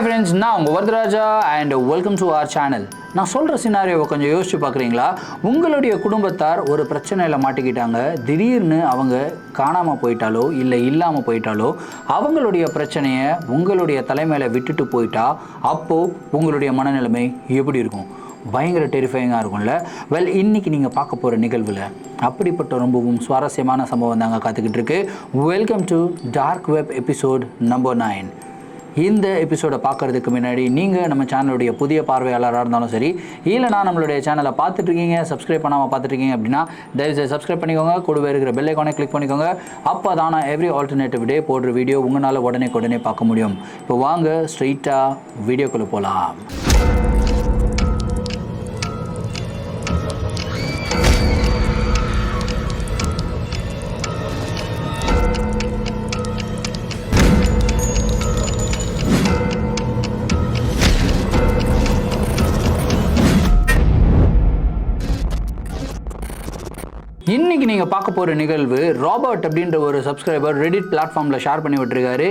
Hi friends நான் உங்கள் Varadaraja and welcome to our channel நான் சொல்கிற சினாரியோவை கொஞ்சம் யோசிச்சு பார்க்குறீங்களா? உங்களுடைய குடும்பத்தார் ஒரு பிரச்சனையில் மாட்டிக்கிட்டாங்க. திடீர்னு அவங்க காணாமல் போயிட்டாலோ இல்லை இல்லாமல் போயிட்டாலோ அவங்களுடைய பிரச்சனையை உங்களுடைய தலைமையில் விட்டுட்டு போயிட்டா அப்போது உங்களுடைய மனநிலைமை எப்படி இருக்கும்? பயங்கர டெரிஃபைங்காக இருக்கும்ல. வெல் இன்னைக்கு நீங்கள் பார்க்க போகிற நிகழ்வில் அப்படிப்பட்ட ரொம்பவும் சுவாரஸ்யமான சம்பவம் தாங்க காத்துக்கிட்டு இருக்கு. Welcome to dark web episode number nine இந்த எபிசோடை பார்க்கறதுக்கு முன்னாடி நீங்கள் நம்ம சேனலுடைய புதிய பார்வையாளராக இருந்தாலும் சரி இல்லைனா நம்மளுடைய சேனலை பார்த்துட்ருக்கீங்க சப்ஸ்கிரைப் பண்ணாமல் பார்த்துட்ருக்கீங்க அப்படின்னா தயவுசெய்து சப்ஸ்கிரைப் பண்ணிக்கோங்க. கூடவே இருக்கிற பெல் ஐக்கானை கிளிக் பண்ணிக்கோங்க. அப்போ தான் நான் எவ்ரி ஆல்டர்னேட்டிவ் டே போடுற வீடியோ உங்களால் உடனே உடனே பார்க்க முடியும். இப்போ வாங்க ஸ்ட்ரெயிட்டாக வீடியோக்குள்ளே போகலாம் நீங்கள் பார்க்க போகிற நிகழ்வு ராபர்ட் அப்படின்ற ஒரு சப்ஸ்கிரைபர் ரெடிட் பிளாட்ஃபார்மில் ஷேர் பண்ணி விட்டுருக்காரு.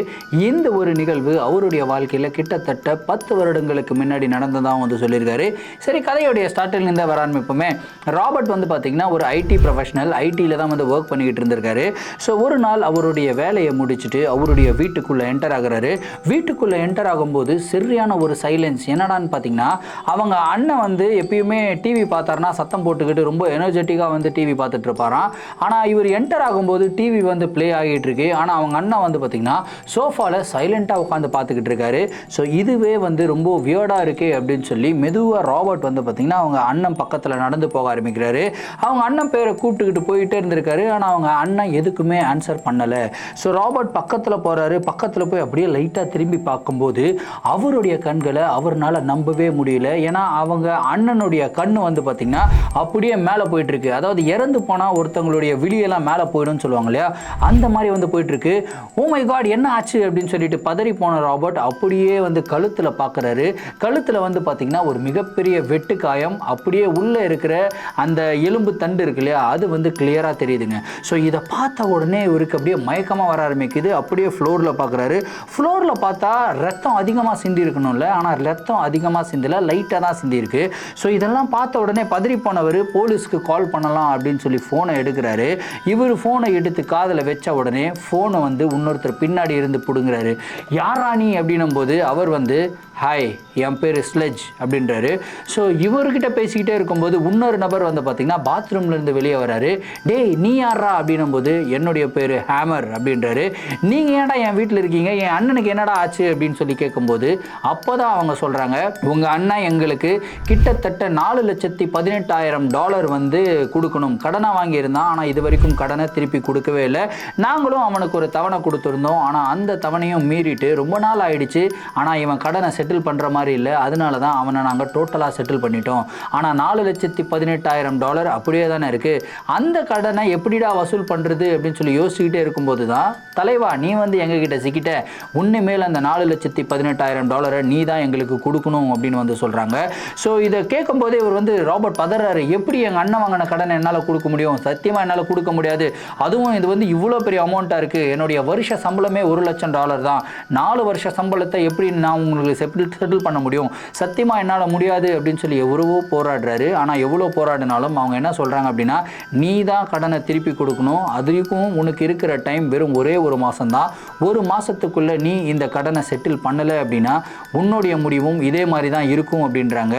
இந்த ஒரு நிகழ்வு அவருடைய வாழ்க்கையில் கிட்டத்தட்ட பத்து வருடங்களுக்கு முன்னாடி நடந்ததாக வந்து சொல்லியிருக்காரு. சரி கதையுடைய ஸ்டார்டிங்லேருந்து வர ஆரம்பிப்போமே. ராபர்ட் வந்து பார்த்தீங்கன்னா ஒரு ஐடி ப்ரொஃபஷனல் ஐடியில் தான் வந்து ஒர்க் பண்ணிக்கிட்டு இருந்திருக்காரு. ஸோ ஒரு நாள் அவருடைய வேலையை முடிச்சுட்டு அவருடைய வீட்டுக்குள்ளே என்டர் ஆகுறாரு. வீட்டுக்குள்ளே என்டர் ஆகும்போது சரியான ஒரு சைலன்ஸ் என்னடான்னு பார்த்தீங்கன்னா அவங்க அண்ணன் வந்து எப்பயுமே டிவி பார்த்தாருன்னா சத்தம் போட்டுக்கிட்டு ரொம்ப எனர்ஜெட்டிக்காக வந்து டிவி பார்த்துட்டு இருப்பாராம். ஆனால் இவர் என்டர் ஆகும்போது டிவி வந்து ப்ளே ஆகிட்டு இருக்கு. ஆனால் அவங்க அண்ணன் வந்து பார்த்தீங்கன்னா சோஃபாவில் சைலண்ட்டாக உட்காந்து பார்த்துக்கிட்டு இருக்காரு. ஸோ இதுவே வந்து ரொம்ப வியர்டாக இருக்கே அப்படின்னு சொல்லி மெதுவாக ராபர்ட் வந்து பார்த்தீங்கன்னா அவங்க அண்ணன் பக்கத்தில் நடந்து போக ஆரம்பிக்கிறாரு. அவங்க அண்ணன் பேரை கூப்பிட்டுக்கிட்டு போயிட்டே இருந்திருக்காரு. ஆனால் அவங்க அண்ணன் எதுக்குமே ஆன்சர் பண்ணலை. ஸோ ராபர்ட் பக்கத்தில் போகிறாரு பக்கத்தில் போய் அப்படியே லைட்டாக திரும்பி பார்க்கும்போது அவருடைய கண்களை அவர்னால நம்பவே முடியல. ஏன்னா அவங்க அண்ணனுடைய கண் வந்து பார்த்தீங்கன்னா அப்படியே மேலே போயிட்டு இருக்கு. அதாவது இறந்து போனால் அவங்களுடைய விழியெல்லாம் மேலே போயிடும்னு சொல்லுவாங்க இல்லையா? அந்த மாதிரி வந்து போயிட்டுருக்கு. Oh ஓமை காட் என்ன ஆச்சு அப்படின்னு சொல்லிட்டு பதறி போன ராபர்ட் அப்படியே வந்து கழுத்தில் பார்க்குறாரு கழுத்தில் வந்து பார்த்தீங்கன்னா ஒரு மிகப்பெரிய வெட்டு காயம். அப்படியே உள்ளே இருக்கிற அந்த எலும்பு தண்டு இருக்கு இல்லையா? அது வந்து கிளியராக தெரியுதுங்க. ஸோ இதை பார்த்த உடனே இவருக்கு அப்படியே மயக்கமாக வர ஆரம்பிக்குது. அப்படியே ஃப்ளோரில் பார்க்குறாரு ஃப்ளோரில் பார்த்தா ரத்தம் அதிகமாக சிந்தி இருக்கணும்ல. ஆனால் ரத்தம் அதிகமாக சிந்தலை லைட்டாக தான் சிந்தி இருக்கு ஸோ இதெல்லாம் பார்த்த உடனே பதறி போனவர் போலீஸ்க்கு கால் பண்ணலாம் அப்படின்னு சொல்லி ஃபோனை எடுக்கிறாரு. இவர் ஃபோனை எடுத்து காதில் வச்ச உடனே ஃபோனை வந்து இன்னொருத்தர் பின்னாடி இருந்து பிடுங்குறாரு. யாரா நீ அப்படின்னும் போது அவர் வந்து ஹாய் என் பேர் ஸ்லெஜ் அப்படின்றாரு. ஸோ இவர்கிட்ட பேசிக்கிட்டே இருக்கும்போது இன்னொரு நபர் வந்து பார்த்தீங்கன்னா பாத்ரூம்லேருந்து வெளியே வராரு. டேய் நீ யாரா அப்படின்னும் போது என்னுடைய பேர் ஹேமர் அப்படின்றாரு. நீங்கள் ஏன்டா என் வீட்டில் இருக்கீங்க? என் அண்ணனுக்கு என்னடா ஆச்சு? அப்படின்னு சொல்லி கேட்கும்போது அப்போ தான் அவங்க சொல்கிறாங்க உங்கள் அண்ணன் எங்களுக்கு கிட்டத்தட்ட நாலு லட்சத்தி பதினெட்டாயிரம் டாலர் வந்து கொடுக்கணும். கடனாக வாங்கியிருந்தா இருந்தான் ஆனால் இது வரைக்கும் கடனை திருப்பி கொடுக்கவே இல்லை. நாங்களும் அவனுக்கு ஒரு தவணை கொடுத்துருந்தோம். ஆனால் அந்த தவணையும் மீறிட்டு ரொம்ப நாள் ஆயிடுச்சு. ஆனால் இவன் கடனை செட்டில் பண்ணுற மாதிரி இல்லை. அதனால தான் அவனை நாங்கள் டோட்டலாக செட்டில் பண்ணிட்டோம். ஆனால் நாலு லட்சத்தி பதினெட்டாயிரம் டாலர் அப்படியே தானே இருக்குது அந்த கடனை எப்படிடா வசூல் பண்ணுறது அப்படின்னு சொல்லி யோசிச்சுக்கிட்டே இருக்கும்போது தான் தலைவா நீ வந்து எங்ககிட்ட சிக்கிட்ட. உன்னிமேல் அந்த நாலு லட்சத்தி பதினெட்டாயிரம் டாலரை நீ தான் எங்களுக்கு கொடுக்கணும் அப்படின்னு வந்து சொல்கிறாங்க ஸோ இதை கேட்கும்போதே இவர் வந்து ராபர்ட் பதறாரு. எப்படி எங்கள் அண்ணன் வாங்கின கடனை என்னால் கொடுக்க முடியும்? சத்தியமாக என்னால் கொடுக்க முடியாது. அதுவும் இது வந்து இவ்வளோ பெரிய அமௌண்ட்டாக இருக்குது என்னுடைய வருஷ சம்பளமே ஒரு லட்சம் டாலர் தான். நாலு வருஷ சம்பளத்தை எப்படி நான் உங்களுக்கு செட்டில் செட்டில் பண்ண முடியும்? சத்தியமாக என்னால் முடியாது அப்படின்னு சொல்லி எவ்வளவோ போராடுறாரு. ஆனால் எவ்வளோ போராடினாலும் அவங்க என்ன சொல்கிறாங்க அப்படின்னா நீ தான் கடனை திருப்பி கொடுக்கணும். அதுக்கும் உனக்கு இருக்கிற டைம் வெறும் ஒரே ஒரு மாதம் தான் ஒரு மாதத்துக்குள்ளே நீ இந்த கடனை செட்டில் பண்ணலை அப்படின்னா உன்னுடைய முடிவும் இதே மாதிரி தான் இருக்கும் அப்படின்றாங்க.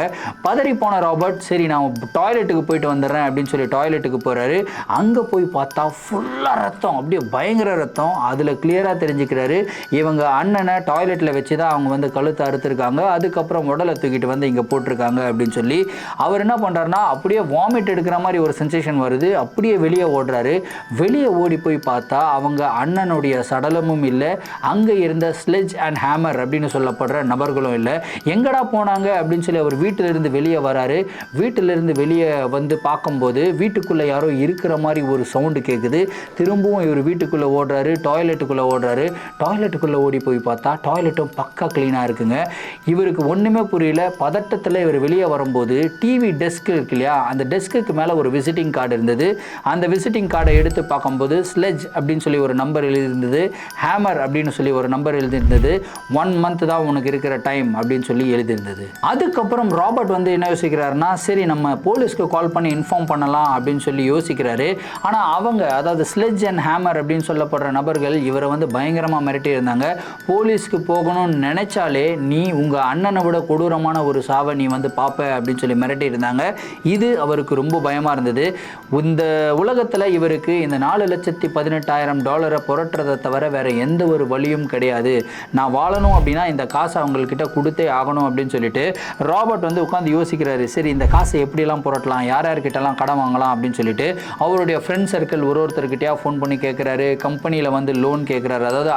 பதறி போன ராபர்ட் சரி நான் டாய்லெட்டுக்கு போயிட்டு வந்துடுறேன் அப்படின்னு சொல்லி டாய்லெட்டுக்கு போகிறாரு அங்கே போய் பார்த்தா ஃபுல்லாக ரத்தம். அப்படியே பயங்கர ரத்தம். அதில் கிளியராக தெரிஞ்சுக்கிறாரு. இவங்க அண்ணனை டாய்லெட்டில் வச்சு தான் அவங்க வந்து கழுத்தை அறுத்துருக்காங்க. அதுக்கப்புறம் உடலை தூக்கிட்டு வந்து இங்கே போட்டிருக்காங்க அப்படின்னு சொல்லி அவர் என்ன பண்ணுறாருனா அப்படியே வாமிட் எடுக்கிற மாதிரி ஒரு சென்சேஷன் வருது. அப்படியே வெளியே ஓடுறாரு. வெளியே ஓடி போய் பார்த்தா அவங்க அண்ணனுடைய சடலமும் இல்லை அங்கே இருந்த ஸ்லெஜ் அண்ட் ஹேமர் அப்படின்னு சொல்லப்படுற நபர்களும் இல்லை. எங்கடா போனாங்க அப்படின்னு சொல்லி அவர் வீட்டிலிருந்து வெளியே வராரு. வீட்டிலிருந்து வெளியே வந்து பார்க்கும்போது வீட்டுக்குள்ளே யாரோ இருக்கிற அடிக்கிற மாதிரி ஒரு சவுண்டு கேட்குது திரும்பவும் இவர் வீட்டுக்குள்ளே ஓடுறாரு டாய்லெட்டுக்குள்ளே ஓடுறாரு. டாய்லெட்டுக்குள்ளே ஓடி போய் பார்த்தா டாய்லெட்டும் பக்கா க்ளீனாக இருக்குங்க. இவருக்கு ஒன்றுமே புரியல. பதட்டத்தில் இவர் வெளியே வரும்போது டிவி டெஸ்க் இருக்கு இல்லையா? அந்த டெஸ்க்குக்கு மேலே ஒரு விசிட்டிங் கார்டு இருந்தது. அந்த விசிட்டிங் கார்டை எடுத்து பார்க்கும்போது ஸ்லெஜ் அப்படின்னு சொல்லி ஒரு நம்பர் எழுதியிருந்தது. ஹேமர் அப்படின்னு சொல்லி ஒரு நம்பர் எழுதியிருந்தது. ஒன் மந்த் தான் உனக்கு இருக்கிற டைம் அப்படின்னு சொல்லி எழுதியிருந்தது. அதுக்கப்புறம் ராபர்ட் வந்து என்ன யோசிக்கிறாருன்னா சரி நம்ம போலீஸ்க்கு கால் பண்ணி இன்ஃபார்ம் பண்ணலாம் அப்படின்னு சொல்லி யோசிக்கிறாரு. ஆனால் அவங்க அதாவது ஸ்லெஜ் அண்ட் ஹேமர் அப்படின்னு சொல்லப்படுற நபர்கள் இவரை வந்து பயங்கரமாக மிரட்டி இருந்தாங்க. போலீஸ்க்கு போகணும்னு நினைச்சாலே நீ உங்கள் அண்ணனை விட கொடூரமான ஒரு சாவை நீ வந்து பார்ப்ப அப்படின்னு சொல்லி மிரட்டி இருந்தாங்க. இது அவருக்கு ரொம்ப பயமாக இருந்தது. இந்த உலகத்தில் இவருக்கு இந்த நாலு லட்சத்தி பதினெட்டாயிரம் டாலரை புரட்டுறதை தவிர வேற எந்த ஒரு வழியும் கிடையாது. நான் வாழணும் அப்படின்னா இந்த காசை அவங்கக்கிட்ட கொடுத்தே ஆகணும் அப்படின்னு சொல்லிட்டு ராபர்ட் வந்து உட்காந்து யோசிக்கிறாரு. சரி இந்த காசை எப்படிலாம் புரட்டலாம்? யார் யார்கிட்டலாம் கடன் வாங்கலாம் அப்படின்னு சொல்லிட்டு அவருடைய ஃப்ரெண்ட் சர்க்கிள் ஒரு ஒருத்தர்கிட்டயா ஃபோன் பண்ணி கேட்குறாரு கம்பெனியில் வந்து லோன் கேட்குறாரு அதாவது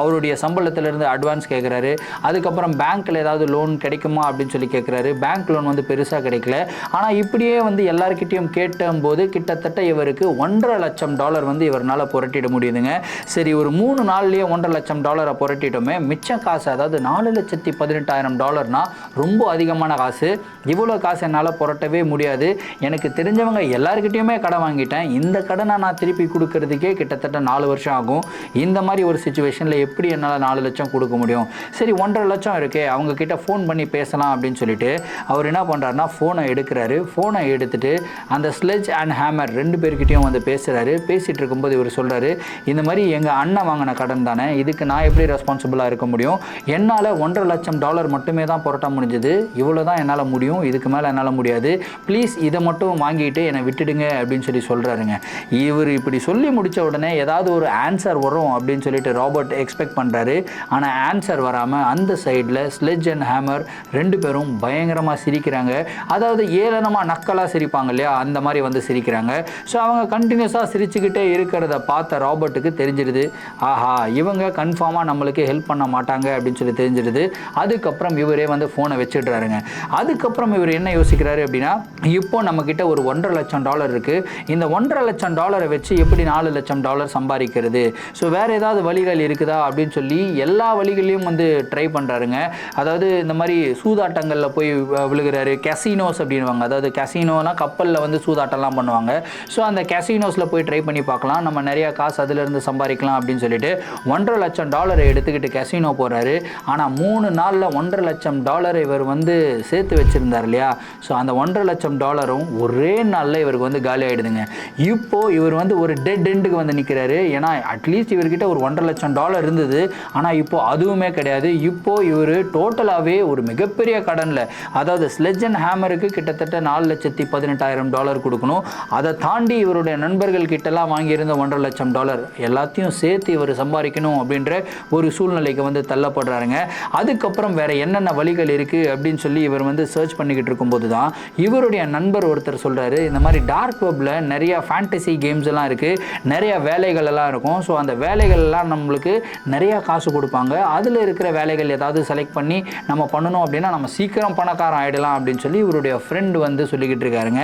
அவருடைய சம்பளத்திலேருந்து அட்வான்ஸ் கேட்குறாரு அதுக்கப்புறம் பேங்க்கில் ஏதாவது லோன் கிடைக்குமா அப்படின்னு சொல்லி கேட்குறாரு பேங்க் லோன் வந்து பெருசாக கிடைக்கல. ஆனால் இப்படியே வந்து எல்லார்கிட்டயும் கேட்டபோது கிட்டத்தட்ட இவருக்கு ஒன்றரை லட்சம் டாலர் வந்து இவரால் புரட்டிட முடியுதுங்க. சரி ஒரு மூணு நாள்லேயே ஒன்றரை லட்சம் டாலரை புரட்டிட்டோமே. மிச்ச காசு அதாவது நாலு லட்சத்தி பதினெட்டாயிரம் டாலர்னா ரொம்ப அதிகமான காசு. இவ்வளோ காசு என்னால் புரட்டவே முடியாது. எனக்கு தெரிஞ்சவங்க எல்லாருக்கிட்டையுமே கடன் வாங்கிட்டேன். இந்த கடனை நான் திருப்பி கொடுக்கறதுக்கே கிட்டத்தட்ட நாலு வருஷம் ஆகும். இந்த மாதிரி ஒரு சுச்சுவேஷனில் எப்படி என்னால் நாலு லட்சம் கொடுக்க முடியும்? சரி ஒன்றரை லட்சம் இருக்கே அவங்க கிட்ட ஃபோன் பண்ணி பேசலாம் அப்படின்னு சொல்லிட்டு அவர் என்ன பண்ணுறாருனா ஃபோனை எடுக்கிறாரு. ஃபோனை எடுத்துட்டு அந்த ஸ்லெஜ் அண்ட் ஹேமர் ரெண்டு பேர்கிட்டயும் வந்து பேசுகிறாரு பேசிகிட்டு இருக்கும்போது இவர் சொல்கிறாரு இந்த மாதிரி எங்கள் அண்ணன் வாங்கின கடன் தானே இதுக்கு நான் எப்படி ரெஸ்பான்சிபிளாக இருக்க முடியும்? என்னால் ஒன்றரை லட்சம் டாலர் மட்டுமே தான் புரட்ட முடிஞ்சது. இவ்வளோ தான் என்னால் முடியும். இதுக்கு மேலே என்னால் முடியாது. ப்ளீஸ் இதை மட்டும் வாங்கிட்டு என்னை விட்டுடுங்க அப்படின்னு சொல்லி சொல்கிறாருங்க இவர் இப்படி சொல்லி முடித்த உடனே ஏதாவது ஒரு ஆன்சர் வரும் அப்படின்னு சொல்லிட்டு ராபர்ட் எக்ஸ்பெக்ட் பண்ணுறாரு ஆனால் ஆன்சர் வராமல் அந்த சைடில் ஸ்லெஜ் அண்ட் ஹேமர் ரெண்டு பேரும் பயங்கரமாக சிரிக்கிறாங்க. அதாவது ஏளனமாக நக்கலாக சிரிப்பாங்க இல்லையா? அந்த மாதிரி வந்து சிரிக்கிறாங்க. ஸோ அவங்க கண்டினியூஸாக சிரிச்சுக்கிட்டே இருக்கிறத பார்த்த ராபர்ட்டுக்கு தெரிஞ்சிடுது ஆஹா இவங்க கன்ஃபார்மாக நம்மளுக்கு ஹெல்ப் பண்ண மாட்டாங்க அப்படின்னு சொல்லி தெரிஞ்சிடுது அதுக்கப்புறம் இவரே வந்து ஃபோனை வச்சுடுறாருங்க. அதுக்கப்புறம் இவர் என்ன யோசிக்கிறாரு அப்படின்னா இப்போ நம்மக்கிட்ட ஒரு ஒன்றரை லட்சம் டாலர் இருக்குது இந்த ஒன்றரை லட்சம் டாலரை வச்சு எப்படி நாலு லட்சம் டாலர் சம்பாதிக்கிறது? ஸோ வேறு ஏதாவது வழிகள் இருக்குதா அப்படின்னு சொல்லி எல்லா வழிகளையும் வந்து ட்ரை பண்ணுறாருங்க அதாவது இந்த மாதிரி சூதாட்டங்களில் போய் விழுகிறாரு. கெசினோஸ் அப்படின்வாங்க அதாவது கெசினோனா கப்பலில் வந்து சூதாட்டம்லாம் பண்ணுவாங்க. ஸோ அந்த கெசினோஸில் போய் ட்ரை பண்ணி பார்க்கலாம். நம்ம நிறையா காசு அதிலிருந்து சம்பாதிக்கலாம் அப்படின்னு சொல்லிட்டு ஒன்றரை லட்சம் டாலரை எடுத்துக்கிட்டு கெசினோ போகிறாரு ஆனால் மூணு நாளில் ஒன்றரை லட்சம் டாலரை இவர் வந்து சேர்த்து வச்சுருந்தார் இல்லையா? ஸோ அந்த ஒன்றரை லட்சம் டாலரும் ஒரே நாளில் இவருக்கு வந்து காலி ஆகிடுதுங்க இப்போ இவர் வந்து ஒரு டெட் எண்டுக்கு வந்து நிற்கிறாரு ஏன்னா அட்லீஸ்ட் இவர்கிட்ட ஒரு ஒன்றரை லட்சம் டாலர் இருந்தது. ஆனால் இப்போ அதுவுமே கிடையாது. இப்போ இவர் டோட்டலாகவே ஒரு மிகப்பெரிய கடனில் அதாவது ஸ்லெஜ் அண்ட் ஹேமருக்கு கிட்டத்தட்ட நாலு லட்சத்தி பதினெட்டாயிரம் டாலர் கொடுக்கணும். அதை தாண்டி இவருடைய நண்பர்கள் கிட்டலாம் வாங்கியிருந்த ஒன்றரை லட்சம் டாலர் எல்லாத்தையும் சேர்த்து இவர் சம்பாதிக்கணும் அப்படின்ற ஒரு சூழ்நிலைக்கு வந்து தள்ளப்படுறாருங்க. அதுக்கப்புறம் வேற என்னென்ன வழிகள் இருக்குது அப்படின்னு சொல்லி இவர் வந்து சர்ச் பண்ணிக்கிட்டு இருக்கும்போது தான் இவருடைய நண்பர் ஒருத்தர் சொல்கிறாரு இந்த மாதிரி டார்க் வெப்பில் நிறைய ஃபேண்டசி கேம்ஸ் எல்லாம் இருக்குது நிறைய வேலைகள் எல்லாம் இருக்கும். ஸோ அந்த வேலைகள் எல்லாம் நம்மளுக்கு நிறைய காசு கொடுப்பாங்க. அதில் இருக்கிற வேலைகள் ஏதாவது செலக்ட் பண்ணி நம்ம பண்ணணும் அப்படின்னா நம்ம சீக்கிரம் பணக்காரன் ஆகிடலாம் அப்படின்னு சொல்லி இவருடைய ஃப்ரெண்டு வந்து சொல்லிக்கிட்டு இருக்காருங்க.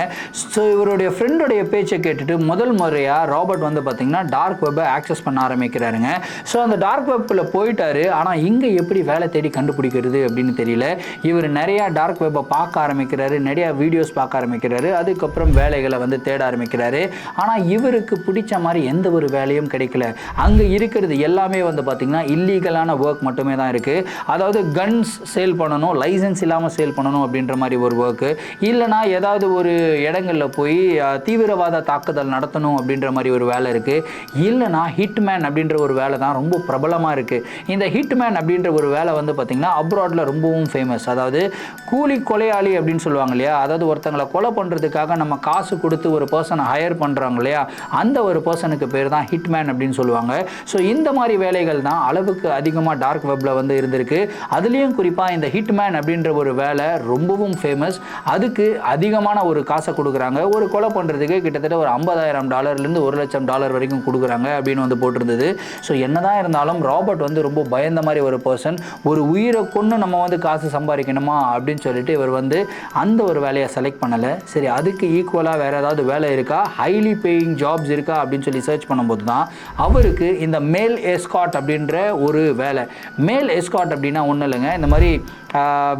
ஸோ இவருடைய ஃப்ரெண்டுடைய பேச்சை கேட்டுட்டு முதல் முறையாக ராபர்ட் வந்து பார்த்தீங்கன்னா டார்க் வெப்பை ஆக்சஸ் பண்ண ஆரம்பிக்கிறாருங்க. ஸோ அந்த டார்க் வெப்பில் போயிட்டாரு. ஆனால் இங்கே எப்படி வேலை தேடி கண்டுபிடிக்கிறது அப்படின்னு தெரியல. இவர் நிறையா டார்க் வெப்பை பார்க்க ஆரம்பிக்கிறாரு. நிறையா வீடியோஸ் பார்க்க ஆரம்பிக்கிறாரு. அதுக்கப்புறம் வேலைகளை வந்து தேட ஆரம்பிக்கிறாரு. ஆனால் இவருக்கு பிடிச்ச மாதிரி எந்த ஒரு வேலையும் கிடைக்கல. அங்கே இருக்கிறது எல்லாமே வந்து பார்த்திங்கன்னா இல்லீகலான ஒர்க் மட்டுமே தான் இருக்குது அதாவது கன்ஸ் சேல் பண்ணணும் லைசன்ஸ் இல்லாமல் சேல் பண்ணணும் அப்படின்ற மாதிரி ஒரு ஒர்க்கு இல்லைனா ஏதாவது ஒரு இடங்களில் போய் தீவிரவாத தாக்குதல் நடத்தணும் அப்படின்ற மாதிரி ஒரு வேலை இருக்குது இல்லைனா ஹிட்மேன் அப்படின்ற ஒரு வேலை தான் ரொம்ப பிரபலமாக இருக்குது இந்த ஹிட்மேன் அப்படின்ற ஒரு வேலை வந்து பார்த்திங்கன்னா அப்ராடில் ரொம்பவும் ஃபேமஸ் அதாவது கூலி கொலையாளி அப்படின்னு சொல்லுவாங்க இல்லையா? அதாவது ஒருத்தங்களை கொலை பண்ணுறதுக்காக நம்ம காசு கொடுத்து ஒரு பர்சன் ஹையர் பண்ணுறாங்க இல்லையா? அந்த ஒரு பர்சனுக்கு பேர் தான் ஹிட்மேன் அப்படின்னு சொல்லுவாங்க. ஸோ இந்த மாதிரி வேலைகள் தான் அளவுக்கு அதிகமாக டார்க் வெப்பில் வந்து இருந்திருக்கு. அதுலேயும் குறிப்பாக இந்த ஹிட்மேன் அப்படின்ற ஒரு வேலை ரொம்பவும் ஃபேமஸ் அதுக்கு அதிகமான ஒரு காசை கொடுக்குறாங்க. ஒரு கொலை பண்ணுறதுக்கு கிட்டத்தட்ட ஒரு ஐம்பதாயிரம் டாலர்லேருந்து ஒரு லட்சம் டாலர் வரைக்கும் கொடுக்குறாங்க அப்படின்னு வந்து போட்டிருந்தது. ஸோ என்னதான் இருந்தாலும் ராபர்ட் வந்து ரொம்ப பயந்த மாதிரி ஒரு பர்சன் ஒரு உயிரை கொண்டு நம்ம வந்து காசு சம்பாதிக்கணுமா அப்படின்னு சொல்லிட்டு இவர் வந்து அந்த ஒரு வேலையை செலக்ட் பண்ணலை. சரி அதுக்கு ஈக்குவலாக வேறு ஏதாவது வேலை இருக்கு? இருக்கா? ஹைலி பேயிங் ஜாப்ஸ் இருக்கா? அப்படின்னு சொல்லி சர்ச் பண்ணும்போது தான் அவருக்கு இந்த மேல் எஸ்காட் அப்படின்ற ஒரு வேலை. மேல் எஸ்காட் அப்படின்னா ஒன்றும் இல்லைங்க. இந்த மாதிரி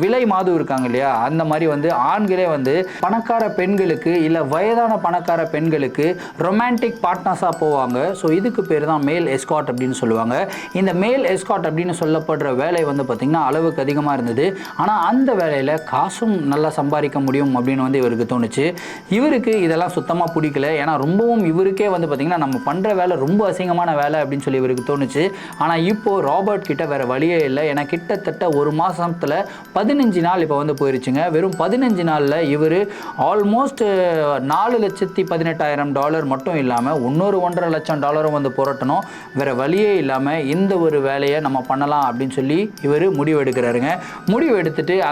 விலை மாது இருக்காங்க இல்லையா? அந்த மாதிரி வந்து ஆண்களே வந்து பணக்கார பெண்களுக்கு இல்லை வயதான பணக்கார பெண்களுக்கு ரொமான்டிக் பார்ட்னர்ஸாக போவாங்க. ஸோ இதுக்கு பேர் தான் மேல் எஸ்காட் அப்படின்னு சொல்லுவாங்க. இந்த மேல் எஸ்காட் அப்படின்னு சொல்லப்படுற வேலை வந்து பார்த்திங்கன்னா அளவுக்கு அதிகமாக இருந்தது. ஆனால் அந்த வேலையில் காசும் நல்லா சம்பாதிக்க முடியும் அப்படின்னு வந்து இவருக்கு தோணுச்சு. இவருக்கு இதெல்லாம் சுத்தமாக பிடிக்கல. ஏன்னா ரொம்பவும் இவருக்கே வந்து பார்த்திங்கன்னா நம்ம பண்ணுற வேலை ரொம்ப அசிங்கமான வேலை அப்படின்னு சொல்லி இவருக்கு தோணுச்சு. ஆனால் இப்போது ராபர்ட் கிட்ட வேறு வழியே இல்லை. ஏன்னா கிட்டத்தட்ட ஒரு மாதத்தில் பதினஞ்சு நாள் இப்போ வந்து போயிருச்சுங்க. வெறும் பதினஞ்சு நாளில் இவர் ஆல்மோஸ்ட் நாலு லட்சத்தி பதினெட்டாயிரம் டாலர் மட்டும் இல்லாமல் இன்னொரு ஒன்றரை லட்சம் டாலரும் வந்து புரட்டணும். வேறு வழியே இல்லாமல் இந்த ஒரு வேலையை நம்ம பண்ணலாம் அப்படின்னு சொல்லி இவர் முடிவு எடுக்கிறாருங்க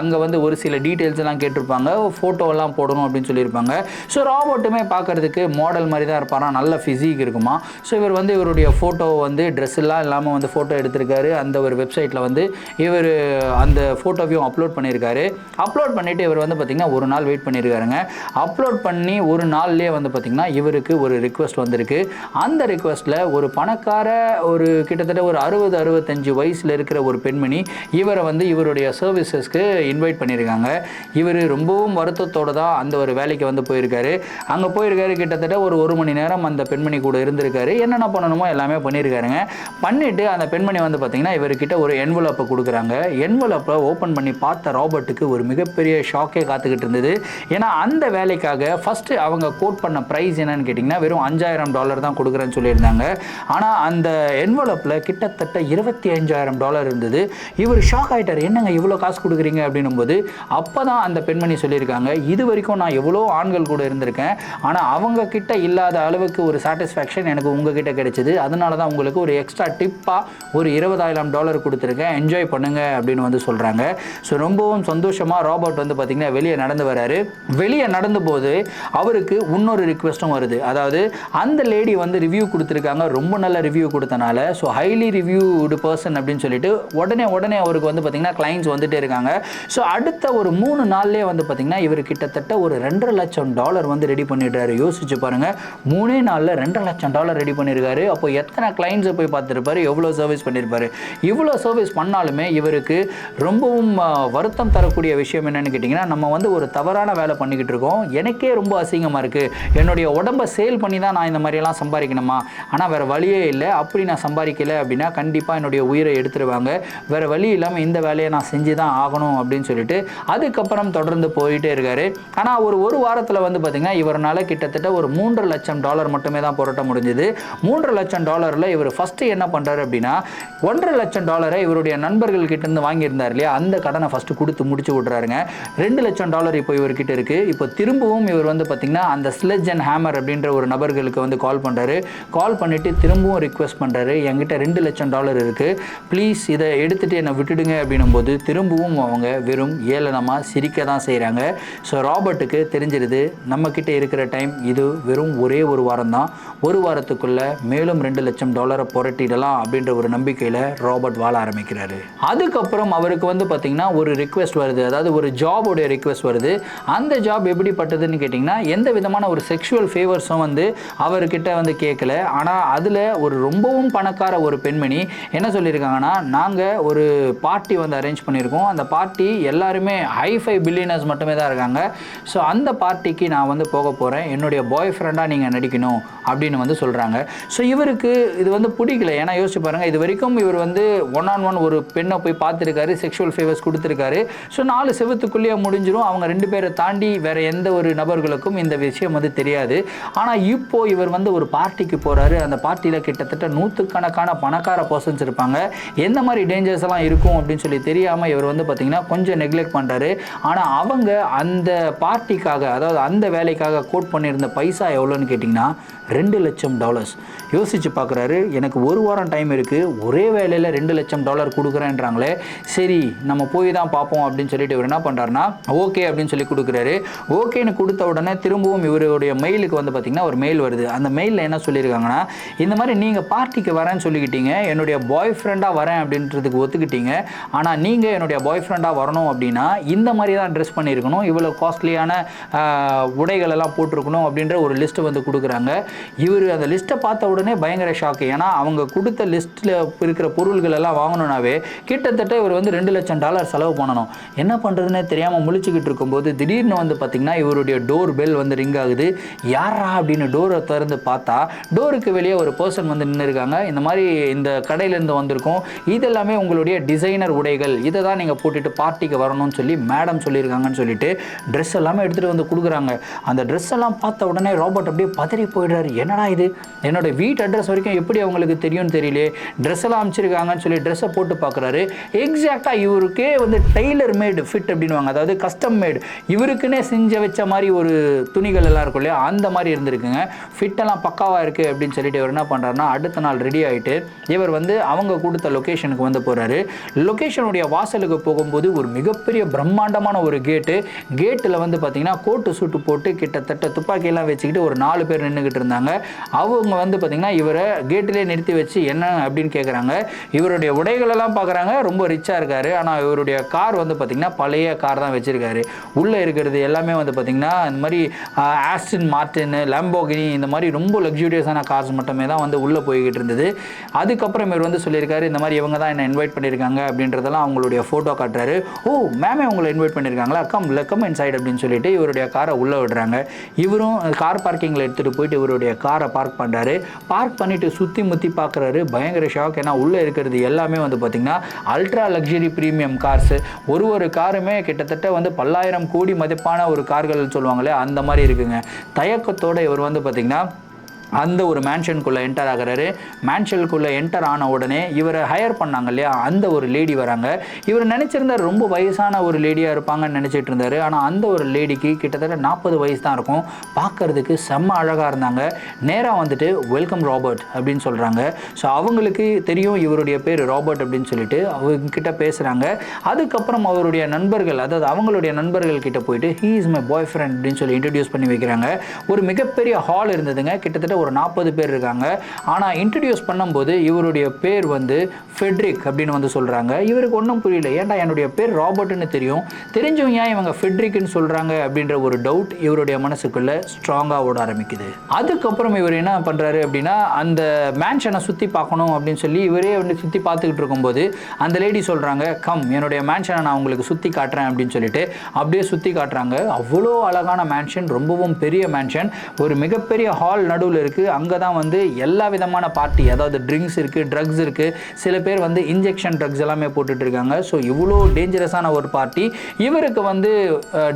அங்கே வந்து ஒரு சில டீட்டெயில்ஸ் எல்லாம் கேட்டிருப்பாங்க. ஃபோட்டோவெல்லாம் போடணும் அப்படின்னு சொல்லியிருப்பாங்க. ஸோ ராபர்ட்டுமே பார்க்குறதுக்கு மாடல் மாதிரி தான் இருப்பாராம். நல்ல ஃபிசிக் இருக்குமா? ஸோ இவர் வந்து இவருடைய ஃபோட்டோ வந்து ட்ரெஸ் எல்லாம் இல்லாமல் வந்து ஃபோட்டோ எடுத்திருக்காரு. அந்த ஒரு வெப்சைட்டில் வந்து இவர் அந்த ஃபோட்டோவையும் அப்லோட் பண்ணியிருக்காரு. அப்லோட் பண்ணிவிட்டு இவர் வந்து பார்த்திங்கன்னா ஒரு நாள் வெயிட் பண்ணியிருக்காருங்க. அப்லோட் பண்ணி ஒரு நாள்லேயே வந்து பார்த்திங்கன்னா இவருக்கு ஒரு ரிக்வெஸ்ட் வந்திருக்கு. அந்த ரிக்வெஸ்ட்டில் ஒரு பணக்கார ஒரு கிட்டத்தட்ட ஒரு அறுபது அறுபத்தஞ்சு வயசில் இருக்கிற ஒரு பெண்மணி இவரை வந்து இவருடைய சர்வீசஸ்க்கு இன்வைட் பண்ணியிருக்காங்க. இவர் ரொம்பவும் வருத்தத்தோடு தான் அந்த ஒரு வேலைக்கு வந்து போயிருக்காரு. அங்கே போயிருக்காரு கிட்டத்தட்ட ஒரு ஒரு மணி நேரம் அந்த பெண்மணி கூட இருந்திருக்காரு. என்னென்ன பண்ணணுமோ எல்லாமே பண்ணியிருக்காருங்க பண்ணிவிட்டு அந்த பெண்மணி வந்து பார்த்திங்கன்னா இவர்கிட்ட ஒரு என்வலப்பை கொடுக்குறாங்க. என்வலப்பை ஓப்பன் பண்ணி பார்த்த ராபர்ட்டுக்கு ஒரு மிகப்பெரிய ஷாக்கே காத்துக்கிட்டு இருந்தது. ஏன்னா அந்த வேலைக்காக ஃபஸ்ட்டு அவங்க கோட் பண்ண ப்ரைஸ் என்னன்னு கேட்டிங்கன்னா வெறும் அஞ்சாயிரம் டாலர் தான் கொடுக்குறேன்னு சொல்லியிருந்தாங்க. ஆனால் அந்த என்வலப்பில் கிட்டத்தட்ட இருபத்தி அஞ்சாயிரம் டாலர் இருந்தது. இவர் ஷாக் ஆகிட்டார் என்னங்க இவ்வளோ காசு கொடுக்குறீங்க அப்படின்னும்போது அப்போ தான் அந்த பெண்மணி சொல்லியிருக்காங்க. இது வரைக்கும் நான் எவ்வளோ ஆண்கள் கூட இருந்திருக்கேன். ஆனால் அவங்க கிட்ட இல்லாத அளவுக்கு ஒரு சாட்டிஸ்ஃபேக்ஷன் எனக்கு உங்ககிட்ட கிடைச்சிது. அதனால தான் உங்களுக்கு ஒரு எக்ஸ்ட்ரா டிப்பாக ஒரு இருபதாயிரம் டாலர் கொடுத்துருக்கேன். என்ஜாய் பண்ணுங்க அப்படின்னு வந்து சொல்கிறாங்க ஸோ ரொம்பவும் சந்தோஷமாக ராபர்ட் வந்து பார்த்திங்கன்னா வெளியே நடந்து வராரு. வெளியே நடந்த போது அவருக்கு இன்னொரு ரிக்வெஸ்ட்டும் வருது. அதாவது அந்த லேடி வந்து ரிவ்யூ கொடுத்துருக்காங்க. ரொம்ப நல்ல ரிவ்யூ கொடுத்தனால. ஸோ ஹைலி ரிவ்யூடு பர்சன் அப்படின்னு சொல்லிட்டு உடனே உடனே அவருக்கு வந்து பார்த்திங்கன்னா கிளைண்ட்ஸ் வந்துட்டே இருக்காங்க. ஸோ அடுத்த ஒரு மூணு நாள்லேயே வந்து பார்த்திங்கன்னா இவர் கிட்டத்தட்ட ஒரு ரெண்டரை லட்சம் டாலர் வந்து ரெடி பண்ணிடுறாரு. யோசிச்சு பாருங்க. மூணே நாளில் ரெண்டரை லட்சம் டாலர் ரெடி பண்ணியிருக்காரு அப்போ எத்தனை கிளைண்ட்ஸை போய் பார்த்துருப்பாரு? எவ்வளோ சர்வீஸ் பண்ணியிருப்பாரு இவ்வளோ சர்வீஸ் பண்ணாலுமே இவருக்கு ரொம்பவும் வருத்தம் தரக்கூடிய விஷயம் என்னென்னு கேட்டிங்கன்னா நம்ம வந்து ஒரு தவறான வேலை பண்ணிக்கிட்டு இருக்கோம். எனக்கே ரொம்ப அசிங்கமாக இருக்குது என்னுடைய உடம்பை சேல் பண்ணி தான் நான் இந்த மாதிரியெல்லாம் சம்பாதிக்கணுமா? ஆனால் வேறு வழியே இல்லை. அப்படி நான் சம்பாதிக்கலை அப்படின்னா கண்டிப்பாக என்னுடைய உயிரை எடுத்துருவாங்க. வேறு வழி இல்லாமல் இந்த வேலையை நான் செஞ்சு தான் ஆகணும் அப்படின்னு சொல்லிட்டு அதுக்கப்புறம் தொடர்ந்து போயிட்டே இருக்காரு. ஆனால் ஒரு ஒரு வாரத்தில் வந்து பார்த்திங்கன்னா இவரால் கிட்டத்தட்ட ஒரு மூன்று லட்சம் டாலர் மட்டுமே தான் புரட்ட முடிஞ்சது. மூன்று லட்சம் டாலரில் இவர் ஃபஸ்ட்டு என்ன பண்ணுறாரு அப்படின்னா ஒன்றரை லட்சம் டாலரை இவருடைய நண்பர்கள் கிட்டேருந்து வாங்கியிருந்தார் இல்லையா? அந்த கடனை ஃபஸ்ட்டு கொடுத்து முடிச்சு விட்றாருங்க. ரெண்டு லட்சம் டாலர் இப்போ இவர்கிட்ட இருக்குது இப்போ திரும்பவும் இவர் வந்து பார்த்திங்கன்னா அந்த ஸ்லெஜ் அண்ட் ஹேமர் அப்படின்ற ஒரு நபர்களுக்கு வந்து கால் பண்ணுறாரு கால் பண்ணிவிட்டு திரும்பவும் ரிக்வெஸ்ட் பண்ணுறாரு என்கிட்ட ரெண்டு லட்சம் டாலர் இருக்குது ப்ளீஸ் இதை எடுத்துகிட்டு என்னை விட்டுடுங்க அப்படின்னும் போது திரும்பவும் அவங்க வெறும் ஏளனமாக சிரிக்க தான் செய்கிறாங்க ஸோ ராபர்ட்டுக்கு தெரிஞ்சிருது நம்மக்கிட்ட இருக்கிற டைம் இது வெறும் ஒரே ஒரு வாரம் தான் ஒரு வாரத்துக்குள்ளே மேலும் ரெண்டு லட்சம் டாலரை புரட்டிடலாம் அப்படின்ற ஒரு நம்பிக்கையில் ராபர்ட் வாழ ஆரம்பிக்கிறாரு. அதுக்கப்புறம் அவருக்கு வந்து பார்த்திங்கன்னா ஒரு ரிக்வெஸ்ட் வருது. அதாவது ஒரு ஜாபுடைய ரிக்வெஸ்ட் வருது. அந்த ஜாப் எப்படிப்பட்டதுன்னு கேட்டிங்கன்னா எந்த விதமான ஒரு செக்ஷுவல் ஃபேவர்ஸும் வந்து அவர்கிட்ட வந்து கேட்கல. ஆனால் அதில் ஒரு ரொம்பவும் பணக்கார ஒரு பெண்மணி என்ன சொல்லியிருக்காங்கன்னா நாங்கள் ஒரு பார்ட்டி வந்து அரேஞ்ச் பண்ணியிருக்கோம். அந்த பார்ட்டி எல்லாருமே ஹைஃபை பில்லியனர்ஸ் மட்டுமே தான் இருக்காங்க. ஸோ அந்த பார்ட்டிக்கு நான் வந்து போக போகிறேன் என்னுடைய பாய் ஃப்ரெண்டாக நீங்கள் நடிக்கணும் அப்படின்னு வந்து சொல்கிறாங்க ஸோ இவருக்கு இது வந்து பிடிக்கல. ஏன்னா யோசிச்சு பாருங்கள் இது வரைக்கும் இவர் வந்து ஒன் ஆன் ஒன் ஒரு பெண்ணை போய் பார்த்துருக்காரு செக்ஷுவல் ஃபேவர்ஸ் கொடுத்துருக்காரு. ஸோ நாலு செவத்துக்குள்ளேயே முடிஞ்சிடும் அவங்க ரெண்டு பேரை தாண்டி வேறு எந்த ஒரு நபர்களுக்கும் இந்த விஷயம் வந்து தெரியாது. ஆனால் இப்போது இவர் வந்து ஒரு பார்ட்டிக்கு போகிறாரு அந்த பார்ட்டியில் கிட்டத்தட்ட நூற்றுக்கணக்கான பணக்கார பர்சன்ஸ் இருப்பாங்க. எந்த மாதிரி டேஞ்சர்ஸ் எல்லாம் இருக்கும் அப்படின்னு சொல்லி தெரியாமல் இவர் வந்து பார்த்தீங்கன்னா கொஞ்சம் நெக்லெக்ட் பண்ணுறாரு ஆனால் அவங்க அந்த பார்ட்டிக்காக அதாவது அந்த வேலைக்காக கோட் பண்ணி பண்ணியிருந்த பைசா எவ்வளோன்னு கேட்டிங்கன்னா ரெண்டு லட்சம் டாலர்ஸ் யோசித்து பார்க்குறாரு எனக்கு ஒரு வாரம் டைம் இருக்குது ஒரே வேலையில் ரெண்டு லட்சம் டாலர் கொடுக்குறேன்றாங்களே சரி நம்ம போய் தான் பார்ப்போம் அப்படின்னு சொல்லிட்டு இவர் என்ன பண்ணுறாருனா ஓகே அப்படின்னு சொல்லி கொடுக்குறாரு. ஓகேன்னு கொடுத்த உடனே திரும்பவும் இவருடைய மெயிலுக்கு வந்து பார்த்திங்கன்னா ஒரு மெயில் வருது. அந்த மெயிலில் என்ன சொல்லியிருக்காங்கன்னா இந்த மாதிரி நீங்கள் பார்ட்டிக்கு வரேன்னு சொல்லிக்கிட்டீங்க என்னுடைய பாய் ஃப்ரெண்டாக வரேன் அப்படின்றதுக்கு ஒத்துக்கிட்டீங்க ஆனால் நீங்கள் என்னுடைய பாய் ஃப்ரெண்டாக வரணும் அப்படின்னா இந்த மாதிரி தான் ட்ரெஸ் பண்ணியிருக்கணும் இவ்வளோ காஸ்ட்லியான உடைகள் எல்லாம் என்னென்னலாம் அப்படின்ற ஒரு லிஸ்ட்டை வந்து கொடுக்குறாங்க. இவர் அந்த லிஸ்ட்டை பார்த்த உடனே பயங்கர ஷாக்கு ஏன்னா அவங்க கொடுத்த லிஸ்ட்டில் இருக்கிற பொருள்கள் எல்லாம் வாங்கணும்னாவே கிட்டத்தட்ட இவர் வந்து ரெண்டு லட்சம் டாலர் செலவு பண்ணணும். என்ன பண்ணுறதுனே தெரியாமல் முழிச்சுக்கிட்டு இருக்கும்போது திடீர்னு வந்து பார்த்திங்கன்னா இவருடைய டோர் பெல் வந்து ரிங் ஆகுது. யாரா அப்படின்னு டோரை திறந்து பார்த்தா டோருக்கு வெளியே ஒரு பர்சன் வந்து நின்று இருக்காங்க இந்த மாதிரி இந்த கடையிலேருந்து வந்திருக்கோம். இதெல்லாமே உங்களுடைய டிசைனர் உடைகள். இதை தான் நீங்கள் போட்டுட்டு பார்ட்டிக்கு வரணும்னு சொல்லி மேடம் சொல்லியிருக்காங்கன்னு சொல்லிட்டு ட்ரெஸ் எல்லாமே எடுத்துகிட்டு வந்து கொடுக்குறாங்க. அந்த ட்ரெஸ் எல்லாம் பார்த்த உடனே ராபர்ட் அப்படியே பதறி போயிடுறாரு. என்னடா இது? என்னோட வீட்டு அட்ரஸ் வரைக்கும் எப்படி அவங்களுக்கு தெரியும்னு தெரியலையே ட்ரெஸ் எல்லாம் அமைச்சிருக்காங்கன்னு சொல்லி ட்ரெஸ்ஸை போட்டு பார்க்குறாரு. எக்ஸாக்டாக இவருக்கே வந்து டெய்லர் மேடு ஃபிட் அப்படின்வாங்க அதாவது கஸ்டம் மேடு இவருக்குன்னே செஞ்ச வச்ச மாதிரி ஒரு துணிகள் எல்லாம் இருக்கும் இல்லையா? அந்த மாதிரி இருந்திருக்குங்க. ஃபிட்டெல்லாம் பக்காவாக இருக்குது அப்படின்னு சொல்லிட்டு இவர் என்ன பண்ணுறாருனா அடுத்த நாள் ரெடி ஆகிட்டு இவர் வந்து அவங்க கொடுத்த லொக்கேஷனுக்கு வந்து போகிறாரு லொக்கேஷனுடைய வாசலுக்கு போகும்போது ஒரு மிகப்பெரிய பிரம்மாண்டமான ஒரு கேட்டு கேட்டில் வந்து பார்த்தீங்கன்னா கோட்டு சூட்டு போட்டு கிட்டத்தட்ட துப்பாக்கியெல்லாம் வச்சுக்கிட்டு ஒரு நாலு பேர் நின்றுக்கிட்டு இருந்தாங்க. அவங்க வந்து பார்த்தீங்கன்னா இவரை கேட்டிலே நிறுத்தி வச்சு என்ன அப்படின்னு கேட்குறாங்க இவருடைய உடைகளெல்லாம் பார்க்குறாங்க ரொம்ப ரிச்சாக இருக்கார். ஆனால் இவருடைய கார் வந்து பார்த்தீங்கன்னா பழைய கார் தான் வச்சுருக்காரு. உள்ளே இருக்கிறது எல்லாமே வந்து பார்த்திங்கன்னா இந்த மாதிரி ஆஸ்டின் மார்டின் லம்போகினி இந்த மாதிரி ரொம்ப லக்ஸூரியஸான கார்ஸ் மட்டுமே தான் வந்து உள்ளே போய்கிட்டு இருந்தது. அதுக்கப்புறம் இவர் வந்து சொல்லியிருக்காரு இந்த மாதிரி இவங்க தான் என்னை இன்வைட் பண்ணியிருக்காங்க அப்படின்றதெல்லாம் அவங்களுடைய ஃபோட்டோ காட்டுறாரு. ஓ மேமே உங்களை இன்வைட் பண்ணியிருக்காங்களா? கம் கம் இன்சைட் அப்படின்னு சொல்லிட்டு இவருடைய காரை உள்ளே விடுறாங்க. இவரும் கார் பார்க்கிங்கில் எடுத்துகிட்டு போயிட்டு இவருடைய காரை பார்க் பண்ணுறாரு பார்க் பண்ணிவிட்டு சுற்றி முற்றி பார்க்குறாரு பயங்கர ஷாக் ஏன்னா உள்ளே இருக்கிறது எல்லாமே வந்து பார்த்திங்கன்னா அல்ட்ரா லக்ஸரி ப்ரீமியம் கார்ஸு ஒரு ஒரு காருமே கிட்டத்தட்ட வந்து பல்லாயிரம் கோடி மதிப்பான ஒரு கார்கள் சொல்லுவாங்களே அந்த மாதிரி இருக்குங்க. தயக்கத்தோட இவர் வந்து பார்த்திங்கன்னா அந்த ஒரு மேன்ஷனுக்குள்ளே என்டர் ஆகிறாரு. மேன்ஷனுக்குள்ளே என்டர் ஆன உடனே இவரை ஹையர் பண்ணாங்க இல்லையா? அந்த ஒரு லேடி வராங்க. இவர் நினச்சிருந்தார் ரொம்ப வயசான ஒரு லேடியாக இருப்பாங்கன்னு நினச்சிட்டு இருந்தார். ஆனால் அந்த ஒரு லேடிக்கு கிட்டத்தட்ட நாற்பது வயசு தான் இருக்கும். பார்க்கறதுக்கு செம்ம அழகாக இருந்தாங்க. நேராக வந்துட்டு வெல்கம் ராபர்ட் அப்படின்னு சொல்கிறாங்க ஸோ அவங்களுக்கு தெரியும் இவருடைய பேர் ராபர்ட் அப்படின்னு சொல்லிட்டு. அவங்க கிட்ட பேசுகிறாங்க அதுக்கப்புறம் அவருடைய நண்பர்கள் அதாவது அவங்களுடைய நண்பர்கள் கிட்ட போயிட்டு he is my boy friend அப்படின்னு சொல்லி இன்ட்ரடியூஸ் பண்ணி வைக்கிறாங்க. ஒரு மிகப்பெரிய ஹால் இருந்ததுங்க. கிட்டத்தட்ட ஒரு நாற்பது பேர் இருக்காங்க. ஆனால் இன்ட்ரடியூஸ் பண்ணும்போது இவருடைய பேர் வந்து ஃபெட்ரிக் அப்படின்னு வந்து சொல்கிறாங்க இவருக்கு ஒன்றும் புரியல. ஏன்டா என்னுடைய பேர் ராபர்ட்னு தெரியும்? தெரிஞ்சவங்க ஏன் இவங்க ஃபெட்ரிக்னு சொல்கிறாங்க அப்படின்ற ஒரு டவுட் இவருடைய மனசுக்குள்ளே ஸ்ட்ராங்காக ஓட ஆரம்பிக்குது. அதுக்கப்புறம் இவர் என்ன பண்ணுறாரு அப்படின்னா அந்த மேன்ஷனை சுற்றி பார்க்கணும் அப்படின்னு சொல்லி இவரே வந்து சுற்றி பார்த்துக்கிட்டு இருக்கும்போது அந்த லேடி சொல்கிறாங்க கம் என்னுடைய மேன்ஷனை நான் உங்களுக்கு சுற்றி காட்டுறேன் அப்படின்னு சொல்லிட்டு அப்படியே சுற்றி காட்டுறாங்க. அவ்வளோ அழகான மேன்ஷன் ரொம்பவும் பெரிய மேன்ஷன் ஒரு மிகப்பெரிய ஹால் நடுவில் இருக்குது அங்கே தான் வந்து எல்லா விதமான பார்ட்டி அதாவது ட்ரிங்க்ஸ் இருக்குது ட்ரக்ஸ் இருக்குது சில பேர் வந்து இன்ஜெக்ஷன் ட்ரக்ஸ் எல்லாமே போட்டுட்டு இருக்காங்க ஸோ இவ்வளோ டேஞ்சரஸான ஒரு பார்ட்டி இவருக்கு வந்து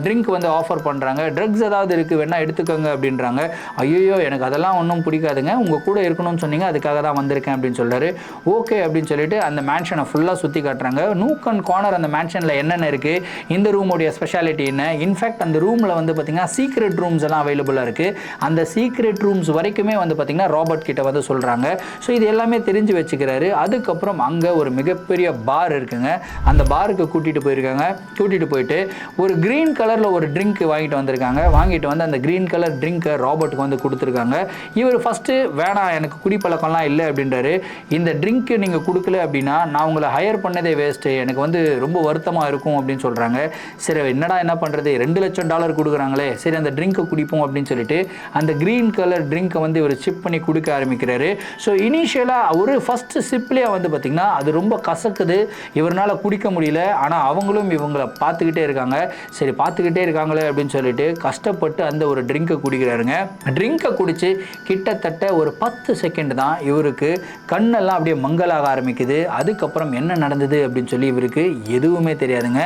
ட்ரிங்க் வந்து ஆஃபர் பண்ணுறாங்க ட்ரக்ஸ் ஏதாவது இருக்குது வேணால் எடுத்துக்கோங்க அப்படின்றாங்க. ஐயோ எனக்கு அதெல்லாம் ஒன்றும் பிடிக்காதுங்க. உங்கள் கூட இருக்கணும்னு சொன்னீங்க அதுக்காக தான் வந்திருக்கேன் அப்படின்னு சொல்கிறாரு ஓகே அப்படின்னு சொல்லிட்டு அந்த மேன்ஷனை ஃபுல்லாக சுற்றி காட்டுறாங்க. நூக் அண்ட் கார்னர் அந்த மேன்ஷனில் என்னென்ன இருக்குது இந்த ரூமுடைய ஸ்பெஷாலிட்டி என்ன? இன்ஃபேக்ட் அந்த ரூமில் வந்து பார்த்திங்கன்னா சீக்ரெட் ரூம்ஸ் எல்லாம் அவைலபிளாக இருக்குது அந்த சீக்ரெட் ரூம்ஸ் வரைக்கும் வந்து பார்த்திங்கன்னா ராபர்ட் கிட்ட வந்து சொல்கிறாங்க ஸோ இது எல்லாமே தெரிஞ்சு வச்சுக்கிறாரு. அதுக்கப்புறம் அங்கே ஒரு மிகப்பெரிய பார் இருக்குங்க. அந்த பாருக்கு கூட்டிகிட்டு போயிருக்காங்க. கூட்டிகிட்டு போயிட்டு ஒரு க்ரீன் கலரில் ஒரு ட்ரிங்க் வாங்கிட்டு வந்திருக்காங்க. வாங்கிட்டு வந்து அந்த க்ரீன் கலர் ட்ரிங்க்கை ராபர்ட்டுக்கு வந்து கொடுத்துருக்காங்க. இவர் ஃபஸ்ட்டு வேணாம் எனக்கு குடிப்பழக்கம்லாம் இல்லை அப்படின்றாரு. இந்த ட்ரிங்க்கு நீங்கள் கொடுக்கல அப்படின்னா நான் உங்களை ஹையர் பண்ணதே வேஸ்ட்டு எனக்கு வந்து ரொம்ப வருத்தமாக இருக்கும் அப்படின்னு சொல்கிறாங்க சரி என்னடா என்ன பண்ணுறது ரெண்டு லட்சம் டாலர் கொடுக்குறாங்களே. சரி அந்த ட்ரிங்க்கை குடிப்போம் அப்படின்னு சொல்லிட்டு அந்த க்ரீன் கலர் ட்ரிங்க்கை வந்து இவர் சிப் பண்ணி கொடுக்க ஆரம்பிக்கிறாரு. ஸோ இனிஷியலாக ஒரு ஃபஸ்ட்டு சிப்லேயே வந்து பார்த்திங்கன்னா அது ரொம்ப கசக்குது. இவரால் குடிக்க முடியல. ஆனால் அவங்களும் இவங்களை பார்த்துக்கிட்டே இருக்காங்க. சரி பார்த்துக்கிட்டே இருக்காங்களே அப்படின்னு சொல்லிட்டு கஷ்டப்பட்டு அந்த ஒரு ட்ரிங்கை குடிக்கிறாருங்க. ட்ரிங்கை குடித்து கிட்டத்தட்ட ஒரு பத்து செகண்ட் தான் இவருக்கு கண்ணெல்லாம் அப்படியே மங்கலாக ஆரம்பிக்குது. அதுக்கப்புறம் என்ன நடந்தது அப்படின்னு சொல்லி இவருக்கு எதுவுமே தெரியாதுங்க.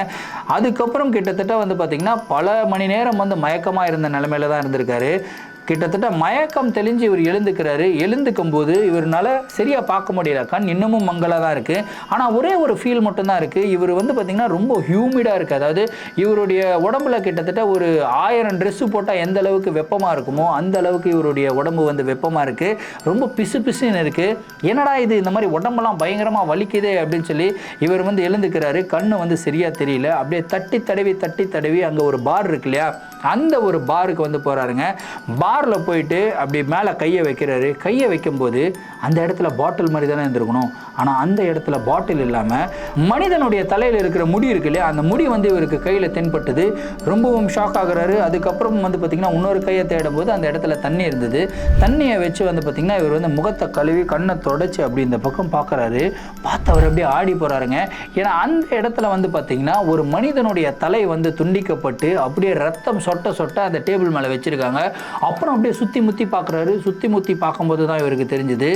அதுக்கப்புறம் கிட்டத்தட்ட வந்து பார்த்திங்கன்னா பல மணி நேரம் வந்து மயக்கமாக இருந்த நிலமையில தான் இருந்திருக்காரு. கிட்டத்தட்ட மயக்கம் தெளிஞ்சு இவர் எழுந்துக்கிறாரு. எழுந்துக்கும் போது இவரால் சரியாக பார்க்க முடியல. கண் இன்னமும் மங்கலாக தான் இருக்குது ஆனால் ஒரே ஒரு ஃபீல் மட்டும்தான் இருக்குது இவர் வந்து பார்த்திங்கன்னா ரொம்ப ஹியூமிடாக இருக்குது அதாவது இவருடைய உடம்புல கிட்டத்தட்ட ஒரு ஆயிரம் ட்ரெஸ்ஸு போட்டால் எந்த அளவுக்கு வெப்பமாக இருக்குமோ அந்த அளவுக்கு இவருடைய உடம்பு வந்து வெப்பமாக இருக்குது ரொம்ப பிசு பிசுன்னு இருக்குது என்னடா இது? இந்த மாதிரி உடம்பெல்லாம் பயங்கரமாக வலிக்குதே அப்படின்னு சொல்லி இவர் வந்து எழுந்துக்கிறாரு. கண்ணு வந்து சரியாக தெரியல. அப்படியே தட்டி தடவி தட்டி தடவி அங்கே ஒரு பார் இருக்கு இல்லையா? அந்த ஒரு பாருக்கு வந்து போகிறாருங்க காரில் போயிட்டு அப்படி மேலே கையை வைக்கிறாரு. கையை வைக்கும்போது அந்த இடத்துல பாட்டில் மாதிரி தானே இருந்திருக்கணும். ஆனால் அந்த இடத்துல பாட்டில் இல்லாமல் மனிதனுடைய தலையில் இருக்கிற முடி இருக்கு இல்லையா? அந்த முடி வந்து இவருக்கு கையில் தென்பட்டது. ரொம்பவும் ஷாக் ஆகுறாரு. அதுக்கப்புறம் வந்து பார்த்திங்கன்னா இன்னொரு கையை தேடும் போது அந்த இடத்துல தண்ணி இருந்தது. தண்ணியை வச்சு வந்து பார்த்திங்கன்னா இவர் வந்து முகத்தை கழுவி கண்ணை தொடச்சி அப்படி இந்த பக்கம் பார்க்குறாரு பார்த்து அவர் அப்படியே ஆடி போகிறாருங்க ஏன்னா அந்த இடத்துல வந்து பார்த்திங்கன்னா ஒரு மனிதனுடைய தலை வந்து துண்டிக்கப்பட்டு அப்படியே ரத்தம் சொட்ட சொட்ட அந்த டேபிள் மேலே வச்சுருக்காங்க. அப்புறம் அப்படியே சுற்றி முற்றி பார்க்குறாரு சுற்றி முற்றி பார்க்கும்போது தான் இவருக்கு தெரிஞ்சுது.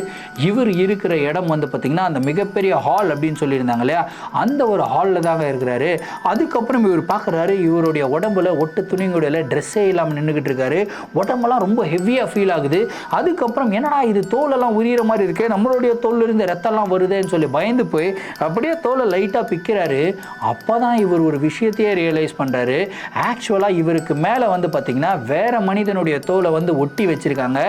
இவர் இருக்கிற இடம் வந்து பார்த்திங்கன்னா அந்த மிகப்பெரிய ஹால் அப்படின்னு சொல்லியிருந்தாங்க இல்லையா? அந்த ஒரு ஹாலில் தாங்க இருக்கிறாரு. அதுக்கப்புறம் இவர் பார்க்குறாரு இவருடைய உடம்புல ஒட்டு துணிங்குடையில ட்ரெஸ்ஸே இல்லாமல் நின்றுக்கிட்டு இருக்காரு. உடம்பெல்லாம் ரொம்ப ஹெவியாக ஃபீல் ஆகுது. அதுக்கப்புறம் என்னடா இது தோலெல்லாம் உரியிற மாதிரி இருக்கே நம்மளுடைய தோல்ல இருந்து ரத்தம்லாம் வருதேன்னு சொல்லி பயந்து போய் அப்படியே தோலை லைட்டாக பிக்கிறாரு. அப்போ தான் இவர் ஒரு விஷயத்தையே ரியலைஸ் பண்ணுறாரு ஆக்சுவலாக இவருக்கு மேலே வந்து பார்த்திங்கன்னா வேற மனிதனுடைய தோலை வந்து ஒட்டி வச்சிருக்காங்க.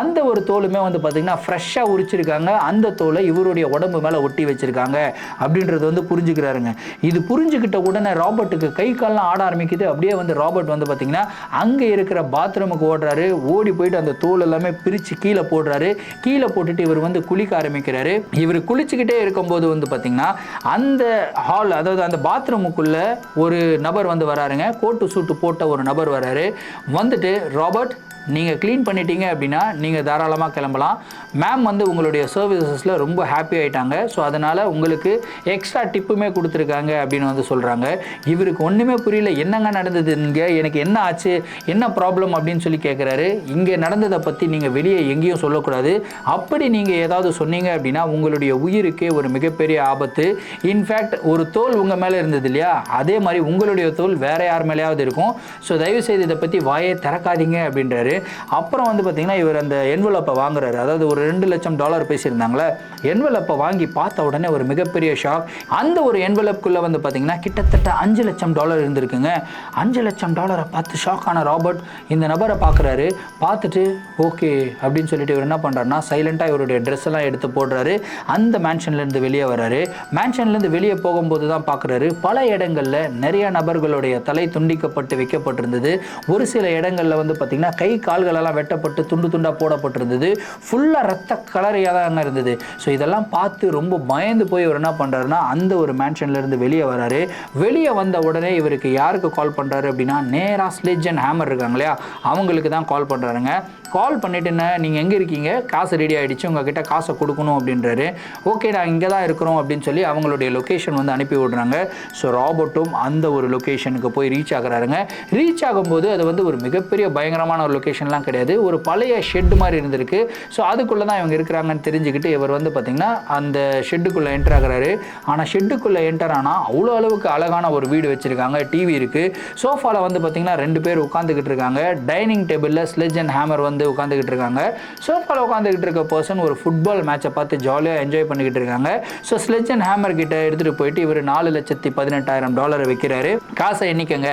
அந்த ஒரு தோலுமே வந்து பார்த்திங்கன்னா ஃப்ரெஷ்ஷாக உரிச்சிருக்காங்க. அந்த தோலை இவருடைய உடம்பு மேலே ஒட்டி வச்சிருக்காங்க. அப்படின்றது வந்து புரிஞ்சுக்கிறாருங்க. இது புரிஞ்சுக்கிட்ட உடனே ராபர்ட்டுக்கு கை கால்லாம் ஆட ஆரம்பிக்குது. அப்படியே வந்து ராபர்ட் வந்து பார்த்தீங்கன்னா அங்கே இருக்கிற பாத்ரூமுக்கு ஓடுறாரு. ஓடி போயிட்டு அந்த தோல் எல்லாமே பிரித்து கீழே போடுறாரு. கீழே போட்டுட்டு இவர் வந்து குளிக்க ஆரம்பிக்கிறாரு. இவர் குளிச்சுக்கிட்டே இருக்கும்போது வந்து பார்த்திங்கன்னா அந்த ஹால் அதாவது அந்த பாத்ரூமுக்குள்ள ஒரு நபர் வந்து வராருங்க. கோட்டு சூட்டு போட்ட ஒரு நபர் வராரு. வந்துட்டு ராபர்ட் நீங்கள் க்ளீன் பண்ணிட்டீங்க அப்படின்னா நீங்கள் தாராளமாக கிளம்பலாம். மேம் வந்து உங்களுடைய சர்வீசஸில் ரொம்ப ஹாப்பி ஆகிட்டாங்க ஸோ அதனால் உங்களுக்கு எக்ஸ்ட்ரா டிப்புமே கொடுத்துருக்காங்க அப்படின்னு வந்து சொல்கிறாங்க இவருக்கு ஒன்றுமே புரியல. என்னங்க நடந்தது இங்கே? எனக்கு என்ன ஆச்சு? என்ன ப்ராப்ளம் அப்படின்னு சொல்லி கேட்குறாரு இங்கே நடந்ததை பற்றி நீங்கள் வெளியே எங்கேயும் சொல்லக்கூடாது. அப்படி நீங்கள் ஏதாவது சொன்னீங்க அப்படின்னா உங்களுடைய உயிருக்கே ஒரு மிகப்பெரிய ஆபத்து. இன்ஃபேக்ட் ஒரு தோல் உங்கள் மேலே இருந்தது இல்லையா? அதே மாதிரி உங்களுடைய தோல் வேறு யார் மேலேயாவது இருக்கும். ஸோ தயவுசெய்து இதை பற்றி வாயே திறக்காதீங்க அப்படின்றாரு. அப்புறம் வந்து பார்த்தீங்கன்னா இவர் அந்த என்வலப்பை வாங்குறாரு. அதாவது ஒரு ரெண்டு லட்சம் டாலர் பேசியிருந்தாங்களே என்வலப்பை வாங்கி பார்த்த உடனே ஒரு மிகப்பெரிய ஷாக் அந்த ஒரு என்வெலப்புக்குள்ளே வந்து பார்த்தீங்கன்னா கிட்டத்தட்ட அஞ்சு லட்சம் டாலர் இருந்திருக்குங்க. அஞ்சு லட்சம் டாலரை பார்த்து ஷாக் ஆன ராபர்ட் இந்த நபரை பார்க்குறாரு பார்த்துட்டு ஓகே அப்படின்னு சொல்லிட்டு இவர் என்ன பண்ணுறாருன்னா சைலண்ட்டாக இவருடைய ட்ரெஸ் எல்லாம் எடுத்து போடுறாரு. அந்த மேன்ஷன்லேருந்து வெளியே வராரு மேன்ஷன்லேருந்து வெளியே போகும்போது தான் பார்க்குறாரு பல இடங்களில் நிறைய நபர்களுடைய தலை துண்டிக்கப்பட்டு வைக்கப்பட்டிருந்தது. ஒரு சில இடங்களில் வந்து பார்த்திங்கன்னா கை கால்களெல்லாம் வெட்டப்பட்டு துண்டு துண்டாக போடப்பட்டிருந்தது. ஃபுல்லாக ரத்த கலரையாக தான் இருந்தது. ஸோ இதெல்லாம் பார்த்து ரொம்ப பயந்து போய் இவர் என்ன பண்ணுறாருன்னா அந்த ஒரு மேன்ஷன்லேருந்து வெளியே வராரு. வெளியே வந்த உடனே இவருக்கு யாருக்கு கால் பண்ணுறாரு அப்படின்னா நேராக ஸ்லெஜ் அண்ட் ஹேமர் இருக்காங்க இல்லையா? அவங்களுக்கு தான் கால் பண்ணுறாருங்க கால் பண்ணிட்டு என்ன நீங்கள் எங்கே இருக்கீங்க? காசு ரெடி ஆகிடுச்சு உங்ககிட்ட காசை கொடுக்கணும் அப்படின்றாரு. ஓகே நான் இங்கே தான் இருக்கிறோம் அப்படின்னு சொல்லி அவங்களுடைய லொக்கேஷன் வந்து அனுப்பி விடுறாங்க. ஸோ ராபர்ட்டும் அந்த ஒரு லொக்கேஷனுக்கு போய் ரீச் ஆகிறாருங்க. ரீச் ஆகும்போது அது வந்து ஒரு மிகப்பெரிய பயங்கரமான ஒரு லொக்கேஷன்லாம் கிடையாது. ஒரு பழைய ஷெட் மாதிரி இருந்திருக்கு. ஸோ அதுக்குள்ளே தான் இவங்க இருக்கிறாங்கன்னு தெரிஞ்சுக்கிட்டு இவர் வந்து பார்த்திங்கன்னா அந்த ஷெட்டுக்குள்ளே என்டர் ஆகிறாரு. ஆனால் ஷெட்டுக்குள்ளே என்டர் ஆனால் அவ்வளோ அளவுக்கு அழகான ஒரு வீடு வச்சுருக்காங்க. டிவி இருக்குது சோஃபாவில் வந்து பார்த்திங்கன்னா ரெண்டு பேர் உட்காந்துக்கிட்டு இருக்காங்க. டைனிங் டேபிளில் ஸ்லெஜ் அண்ட் ஹேமர் வந்து உட்காந்துக்கிட்டு இருக்காங்க. சோஃபாவில் உட்காந்துக்கிட்டு இருக்க பர்சன் ஒரு ஃபுட்பால் மேட்சை பார்த்து ஜாலியாக என்ஜாய் பண்ணிக்கிட்டு இருக்காங்க. ஸோ ஸ்லெஜ் அண்ட் ஹேமர் கிட்ட எடுத்துகிட்டு போயிட்டு இவர் நாலு லட்சத்தி பதினெட்டாயிரம் டாலரை வைக்கிறாரு. காசை எண்ணிக்கங்க.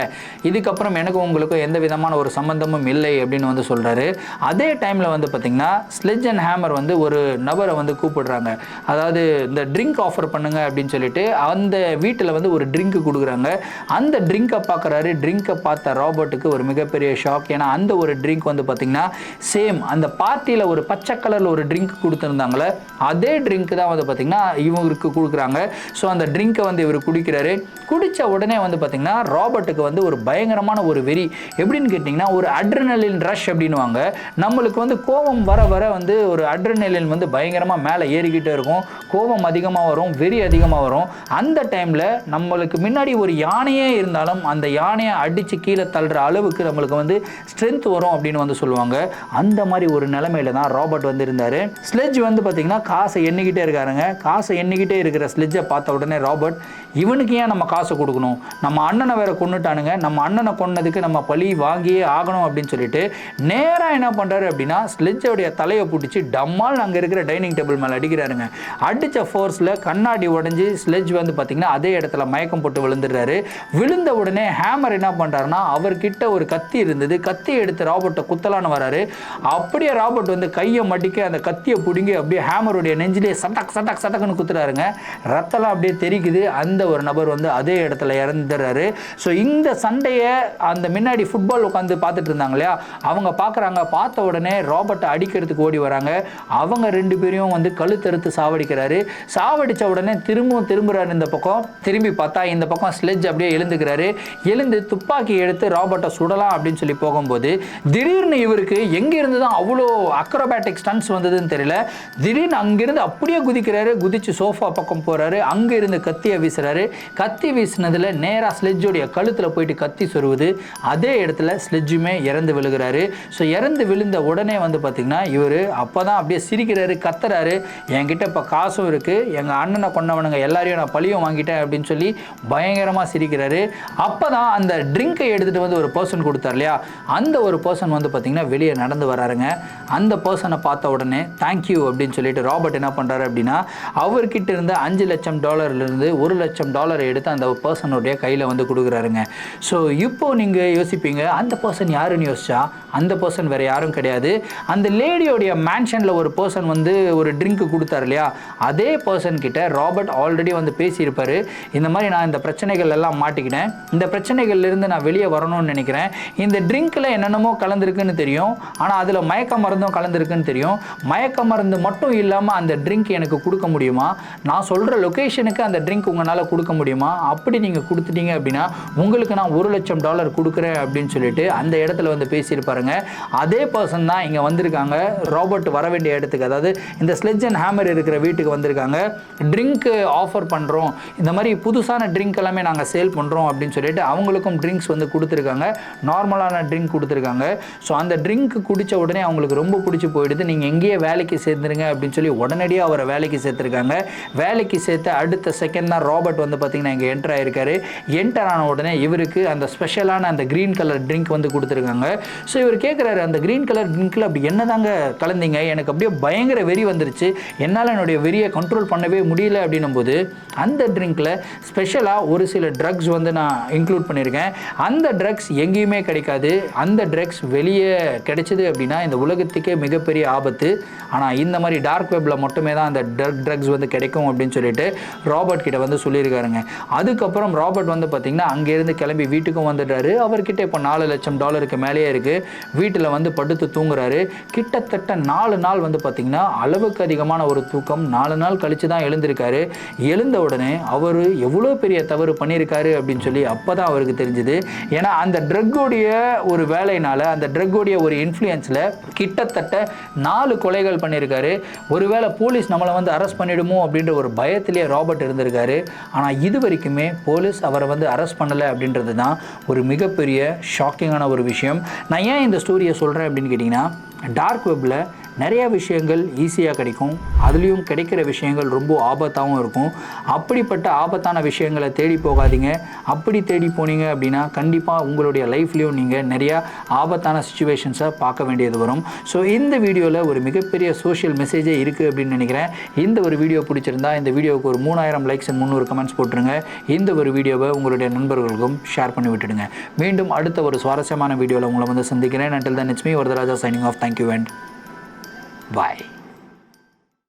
இதுக்கப்புறம் எனக்கும் உங்களுக்கும் எந்த விதமான ஒரு சம்பந்தமும் இல்லை அப்படின்னு வந்து சொல்கிறாரு அதே டைமில் வந்து பார்த்திங்கன்னா ஸ்லெஜ் அண்ட் ஹேமர் வந்து ஒரு நபரை வந்து கூப்பிடுறாங்க. அதாவது இந்த ட்ரிங்க் ஆஃபர் பண்ணுங்க அப்படின்னு சொல்லிட்டு அந்த வீட்டில் வந்து ஒரு ட்ரிங்க் கொடுக்குறாங்க. அந்த ட்ரிங்கை பார்க்குறாரு. ட்ரிங்கை பார்த்த ராபர்ட்டுக்கு ஒரு மிகப்பெரிய ஷாக் ஏன்னா அந்த ஒரு ட்ரிங்க் வந்து பார்த்திங்கன்னா சேம் அந்த பார்ட்டியில் ஒரு பச்சை கலரில் ஒரு ட்ரிங்க் கொடுத்துருந்தாங்களே அதே ட்ரிங்க் தான் வந்து பார்த்திங்கன்னா இவருக்கு கொடுக்குறாங்க. ஸோ அந்த ட்ரிங்கை வந்து இவர் குடிக்கிறாரு. குடித்த உடனே வந்து பார்த்திங்கன்னா ராபர்ட்டுக்கு வந்து ஒரு பயங்கரமான ஒரு வெறி. எப்படின்னு கேட்டிங்கன்னா ஒரு அட்ரனலின் ரஷ் அப்படின்வாங்க நம்மளுக்கு வந்து கோபம் வர வர வந்து ஒரு அட்ரனலின் வந்து பயங்கரமாக மேலே ஏறிக்கிட்டே இருக்கும். கோபம் அதிகமாக வரும் வெறி அதிகமாக வரும். அந்த டைமில் நம்மளுக்கு முன்னாடி ஒரு யானையே இருந்தாலும் அந்த யானையை அடித்து கீழே தள்ளுற அளவுக்கு நம்மளுக்கு வந்து ஸ்ட்ரென்த் வரும் அப்படின்னு வந்து சொல்லுவாங்க. அந்த மாதிரி ஒரு நிலைமையில தான் ராபர்ட் வந்து இருந்தார் ஸ்லெட்ஜ் வந்து பார்த்தீங்கன்னா காசை எண்ணிக்கிட்டே இருக்காருங்க. காசை எண்ணிக்கிட்டே இருக்கிற ஸ்லெட்ஜை பார்த்த உடனே ராபர்ட் இவனுக்கு ஏன் நம்ம காசை கொடுக்கணும்? நம்ம அண்ணனை வேற கொண்டுட்டானுங்க நம்ம அண்ணனை கொன்னதுக்கு நம்ம பழி வாங்கியே ஆகணும் அப்படின்னு சொல்லிட்டு நேராக என்ன பண்ணுறாரு அப்படின்னா ஸ்லெட்ஜோடைய தலையை பிடிச்சி டம்மால் அங்கே இருக்கிற டைனிங் டேபிள் மேலே அடிக்கிறாருங்க. அடித்த ஃபோர்ஸில் கண்ணாடி உடஞ்சி ஸ்லெட்ஜ் வந்து பார்த்திங்கன்னா அதே இடத்துல மயக்கம் போட்டு விழுந்துடுறாரு. விழுந்த உடனே ஹேமர் என்ன பண்ணுறாருன்னா அவர்கிட்ட ஒரு கத்தி இருந்தது. கத்தி எடுத்து ராபர்ட்டை குத்தலான்னு வராரு. அப்படியே ராபர்ட் வந்து கையை மடிக்க அந்த கத்தியை பிடுங்கி அப்படியே ஹேமருடைய நெஞ்சிலே சட்டக் சட்டக் சட்டக்குன்னு குத்துறாருங்க. ரத்தம்லாம் அப்படியே தெரிக்குது. அந்த ஒரு நபர் வந்து அதே இடத்துல இறந்துடுறாரு ஸோ இந்த சண்டையை அந்த முன்னாடி ஃபுட்பால் உட்காந்து பார்த்துட்டு இருந்தாங்க இல்லையா? அவங்க பார்க்குறாங்க பார்த்த உடனே ராபர்ட்டை அடிக்கிறதுக்கு ஓடி வராங்க. அவங்க ரெண்டு பேரையும் வந்து கழுத்தறுத்து சாவடிக்கிறாரு. சாவடிச்ச உடனே திரும்பவும் திரும்புகிறாரு இந்த பக்கம். திரும்பி பார்த்தா இந்த பக்கம் ஸ்லெஜ் அப்படியே எழுந்துக்கிறாரு. எழுந்து துப்பாக்கி எடுத்து ராபர்ட்டை சுடலாம் அப்படின்னு சொல்லி போகும்போது திடீர்னு இவருக்கு எங்கேருந்து தான் அவ்வளோ அக்ரோபேட்டிக் ஸ்டன்ஸ் வந்ததுன்னு தெரியல. திடீர்னு அங்கேருந்து அப்படியே குதிக்கிறாரு குதிச்சு சோஃபா பக்கம் போகிறாரு அங்கே இருந்து கத்தியை வீசுகிறாரு கத்தி வீசினதில் நேராக ஸ்லெட்ஜோடைய கழுத்தில் போயிட்டு கத்தி சொருவுது. அதே இடத்துல ஸ்லெட்ஜுமே இறந்து விழுகிறாரு. ஸோ இறந்து விழுந்த உடனே வந்து பார்த்திங்கன்னா இவர் அப்போ தான் அப்படியே சிரிக்கிறாரு கத்துறாரு. என்கிட்ட இப்போ காசும் இருக்குது எங்கள் அண்ணனை கொண்டவனுங்க எல்லாரையும் நான் பழியும் வாங்கிட்டேன் அப்படின்னு சொல்லி பயங்கரமாக சிரிக்கிறாரு. அப்போ தான் அந்த ட்ரிங்கை எடுத்துகிட்டு வந்து ஒரு பர்சன் கொடுத்தார் இல்லையா? அந்த ஒரு பர்சன் வந்து பார்த்தீங்கன்னா வெளியே நடந்து வராருங்க. அந்த பர்சனை பார்த்த உடனே தேங்க்யூ அப்படின்னு சொல்லிட்டு ராபர்ட் என்ன பண்ணுறாரு அப்படின்னா அவர்கிட்ட இருந்த அஞ்சு லட்சம் டாலர்லேருந்து ஒரு லட்சம் டாலரை எடுத்து அந்த பர்சனுடைய கையில் வந்து கொடுக்குறாருங்க. ஸோ இப்போ நீங்கள் யோசிப்பீங்க அந்த பர்சன் யாருன்னு யோசிச்சா அந்த பர்சன் வேறு யாரும் கிடையாது. அந்த லேடியோடைய மேன்ஷனில் ஒரு பர்சன் வந்து ஒரு ட்ரிங்க் கொடுத்தாரு இல்லையா? அதே பர்சன் கிட்ட ராபர்ட் ஆல்ரெடி வந்து பேசியிருப்பார். இந்த மாதிரி நான் இந்த பிரச்சனைகள் எல்லாம் மாட்டிக்கிட்டேன். இந்த பிரச்சனைகள்லேருந்து நான் வெளியே வரணும்னு நினைக்கிறேன். இந்த ட்ரிங்க்கில் என்னென்னமோ கலந்துருக்குன்னு தெரியும். ஆனால் அதில் மயக்க மருந்தும் கலந்துருக்குன்னு தெரியும். மயக்க மருந்து மட்டும் இல்லாமல் அந்த ட்ரிங்க் எனக்கு கொடுக்க முடியுமா? நான் சொல்கிற லொக்கேஷனுக்கு அந்த ட்ரிங்க் உங்களால் கொடுக்க முடியுமா? அப்படி நீங்கள் கொடுத்துட்டீங்க அப்படின்னா உங்களுக்கு நான் ஒரு லட்சம் டாலர் கொடுக்குறேன் அப்படின்னு சொல்லிட்டு அந்த இடத்துல வந்து பாருங்கள் அதே பர்சன் தான் இங்கே வந்திருக்காங்க. ராபர்ட் வர வேண்டிய இடத்துக்கு. அதாவது இந்த ஸ்லெட்ஜ் அண்ட் ஹேமர் இருக்கிற வீட்டுக்கு வந்திருக்காங்க. ட்ரிங்க்கு ஆஃபர் பண்ணுறோம் இந்த மாதிரி புதுசான ட்ரிங்க் எல்லாமே நாங்கள் சேல் பண்ணுறோம் அப்படின்னு சொல்லிட்டு அவங்களுக்கும் ட்ரிங்க்ஸ் வந்து கொடுத்துருக்காங்க. நார்மலான ட்ரிங்க் கொடுத்துருக்காங்க. ஸோ அந்த ட்ரிங்க் குடித்த உடனே அவங்களுக்கு ரொம்ப பிடிச்சி போயிடுது. நீங்கள் எங்கேயே வேலைக்கு சேர்ந்துருங்க அப்படின்னு சொல்லி உடனடியாக அவரை வேலைக்கு சேர்த்துருக்காங்க. வேலைக்கு சேர்த்து அடுத்த செகண்ட் தான் ராபர்ட் வந்து பார்த்தீங்கன்னா இங்கே என்டர் ஆயிருக்காரு. என்டர் ஆன உடனே இவருக்கு அந்த ஸ்பெஷலான அந்த க்ரீன் கலர் ட்ரிங்க் வந்து கொடுத்துருக்காங்க. ஸோ இவர் கேட்குறாரு அந்த க்ரீன் கலர் ட்ரிங்க்கில் அப்படி என்ன தாங்க கலந்தீங்க? எனக்கு அப்படியே பயங்கர வெறி வந்துருச்சு. என்னால் என்னுடைய வெறியை கண்ட்ரோல் பண்ணவே முடியல அப்படின்னும் போது அந்த ட்ரிங்க்கில் ஸ்பெஷலாக ஒரு சில ட்ரக்ஸ் வந்து நான் இன்க்ளூட் பண்ணியிருக்கேன் அந்த ட்ரக்ஸ் எங்கேயுமே கிடைக்காது. அந்த ட்ரக்ஸ் வெளியே கிடைச்சது அப்படின்னா இந்த உலகத்துக்கே மிகப்பெரிய ஆபத்து. ஆனால் இந்த மாதிரி டார்க் வெப்பில் மட்டுமே தான் அந்த ட்ரக் ட்ரக்ஸ் வந்து கிடைக்கும் அப்படின்னு சொல்லிட்டு ராபர்ட் கிட்ட வந்து சொல்லியிருக்காருங்க. அதுக்கப்புறம் ராபர்ட் வந்து பார்த்திங்கன்னா அங்கேருந்து கிளம்பி வீட்டுக்கும் வந்துடுறாரு. அவர்கிட்ட இப்போ நாலு லட்சம் டாலருக்கு மேலேயே இருக்குது வீட்டில் வந்து படுத்து தூங்குறாரு. கிட்டத்தட்ட நாலு நாள் வந்து பார்த்திங்கன்னா அளவுக்கு அதிகமான ஒரு தூக்கம் நாலு நாள் கழித்து தான் எழுந்திருக்காரு. எழுந்த உடனே அவர் எவ்வளோ பெரிய தவறு பண்ணியிருக்காரு அப்படின்னு சொல்லி அப்போ தான் அவருக்கு தெரிஞ்சுது. ஏன்னா அந்த ட்ரக்கோடைய ஒரு வேலையினால் அந்த ட்ரக்கோடைய ஒரு இன்ஃப்ளூயன்ஸில் கிட்டத்தட்ட நாலு கொலைகள் பண்ணியிருக்காரு. ஒருவேளை போலீஸ் நம்மளை வந்து அரெஸ்ட் பண்ணிடுமோ அப்படின்ற ஒரு பயத்திலே ராபர்ட் இருந்திருக்காரு. ஆனால் இது வரைக்குமே போலீஸ் அவரை வந்து அரெஸ்ட் பண்ணலை அப்படின்றது தான் ஒரு மிகப்பெரிய ஷாக்கிங்கான ஒரு விஷயம். நான் ஏன் இந்த ஸ்டோரியை சொல்கிறேன் அப்படின்னு கேட்டிங்கன்னா டார்க் வெப்பில் நிறைய விஷயங்கள் ஈஸியாக கிடைக்கும். அதுலேயும் கிடைக்கிற விஷயங்கள் ரொம்ப ஆபத்தாகவும் இருக்கும். அப்படிப்பட்ட ஆபத்தான விஷயங்களை தேடி போகாதீங்க. அப்படி தேடி போனீங்க அப்படின்னா கண்டிப்பாக உங்களுடைய லைஃப்லேயும் நீங்கள் நிறையா ஆபத்தான சுச்சுவேஷன்ஸை பார்க்க வேண்டியது வரும். ஸோ இந்த வீடியோவில் ஒரு மிகப்பெரிய சோஷியல் மெசேஜே இருக்குது அப்படின்னு நினைக்கிறேன். இந்த ஒரு வீடியோ பிடிச்சிருந்தா இந்த வீடியோவுக்கு ஒரு மூணாயிரம் லைக்ஸ் முந்நூறு கமெண்ட்ஸ் போட்டுருங்க. இந்த ஒரு வீடியோவை உங்களுடைய நண்பர்களுக்கும் ஷேர் பண்ணி விட்டுடுங்க. மீண்டும் அடுத்த ஒரு சுவாரஸ்யமான வீடியோவில் உங்களை வந்து சந்திக்கிறேன். Until தான் it's Varadaraja signing off thank you and Bye.